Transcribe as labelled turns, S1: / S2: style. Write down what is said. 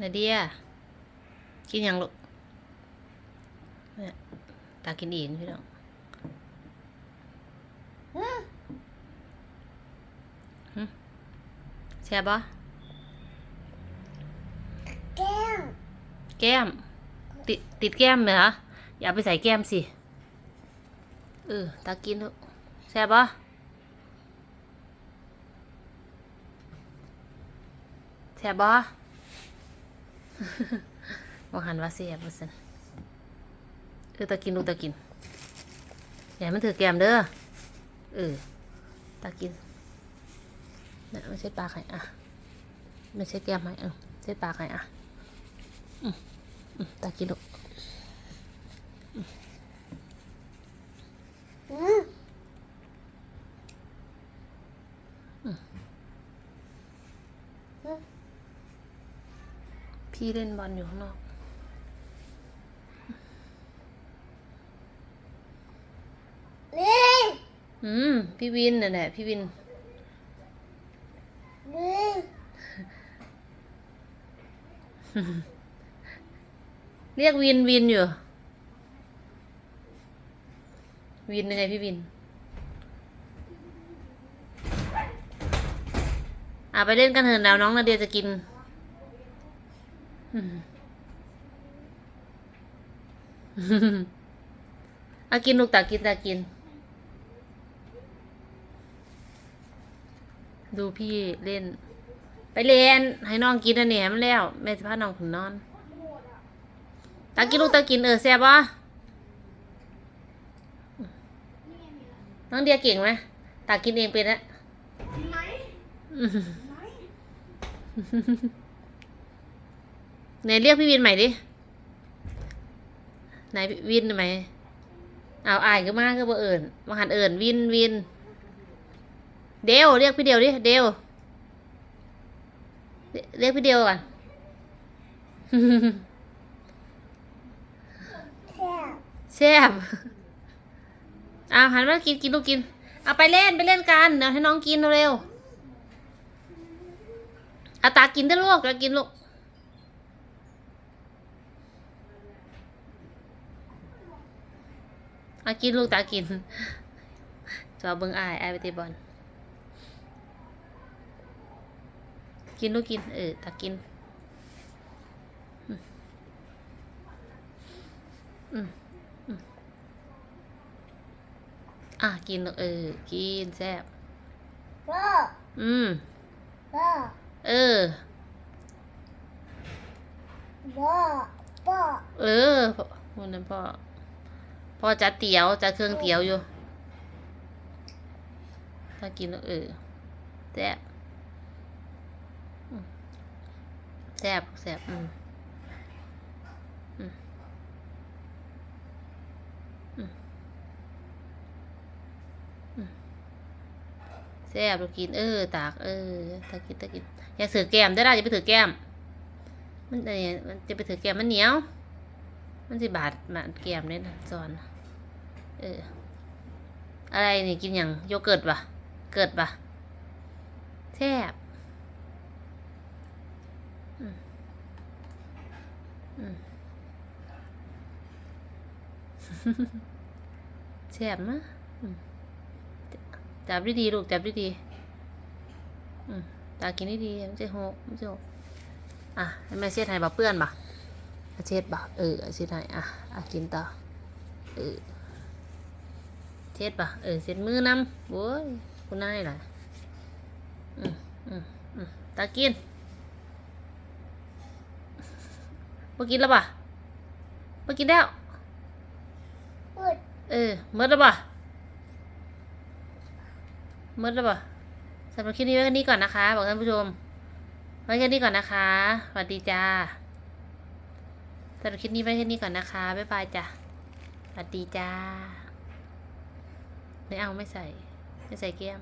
S1: นาเดียกินหยังลูกเนี่ยตากินอีกพี่น้องหึแซ่บปะ
S2: แก้ว
S1: แก้ม ติดติดแก้มเหรอ อย่าเอาไปใส่แก้มสิ เออ ตากินลูกแซ่บปะแซ่บปะ ว่าหันว่าแซ่บว่าสันเออตากินลูกตากินอย่ามันถือแกมเด้อเออตากินนะไม่ใช่ปลากไข่อะไม่ใช่แกมให้เออใช่ปลากไข่อะอืมตากินลูก
S2: อืม
S1: พี่เล่นบอลอยู่ข้างนอก
S2: นี่
S1: อืม พี่วินน่ะแหละพี่วิน
S2: นี่
S1: เรียกวินวินอยู่ วินยังไงพี่วิน อะไปเล่นกันเถอะแล้วน้องนาเดียจะกิน อืมเอากินลูกตากินตากิน ดูพี่เล่น ไปเล่นให้น้องกินอันนี้ให้มันแล้วแม่จะพาน้องขึ้นนอน ตากินลูกตากินเออแซ่บปะน้องเดียเก่งไหมตากินเองเป็นอะอื้อหือ ไหนเรียกพี่วินใหม่ดิ ไหนวินไหมเอาอายก็มากก็บ่เอิญมาหันเอิญวินวิน เดวเรียกพี่เดียวดิ เดวเรียกพี่เดียวก่อน
S2: แซ่
S1: บเอาหันมากินกินลูกกิน เอาไปเล่นไปเล่นกัน เดี๋ยวให้น้องกินเร็วเอาตากินได้ลูกตากินลูก อากินลูกตากินจอเบิ่งอายอายไปเตะบอลกินลูกกิน เออตากิน อืมอืมอะกินลูกเออ กินแซ่บ
S2: พ่อ
S1: อืม
S2: พ่อ
S1: เออ
S2: พ่อพ่อ
S1: เออพ่อวันนั้นพ่อพ่ อจะเตี๋ยวจะเครื่องเตี๋ยวอยู่ถ้ากินแล้วเออแซ่บแซ่บแซ่บอืมอืมอืมแซ่บเรากินเออตากเออตากินตากินอย่าถือแก้มได้ละอย่าไปถือแก้ม มันเนี่ยมันจะไปถือแก้มมันเหนียว มันสิบาดบาแก้มเนี่ยนะจอน เออ อะไรนี่กินอย่างโยเกิร์ตปะเกิดปะแซ่บอืมอืมแซ่บมะจับดีๆลูกจับดีๆอืมตากินดีๆมันจะหกมันจะหกอะแม่เช็ดให้บ่เปื้อนบ่อะเช็ดบ่เออเช็ดให้อะอะกินต่อเออ เช็ดปะเออเช็ดมือน้ำโว้ยคุณนายล่ะอืมอืมอืมตากินมากินแล้วปะมากินแล้ว
S2: พูด
S1: เออหมดแล้วปะหมดแล้วปะสำหรับคลิปนี้ไว้แค่นี้ก่อนนะคะ บอกท่านผู้ชม ไว้แค่นี้ก่อนนะคะสวัสดีจ้าสำหรับคลิปนี้ไว้แค่นี้ก่อนนะคะบ๊ายบายจ้ะสวัสดีจ้า ไม่เอาไม่ใส่ ไม่ใส่แก้ม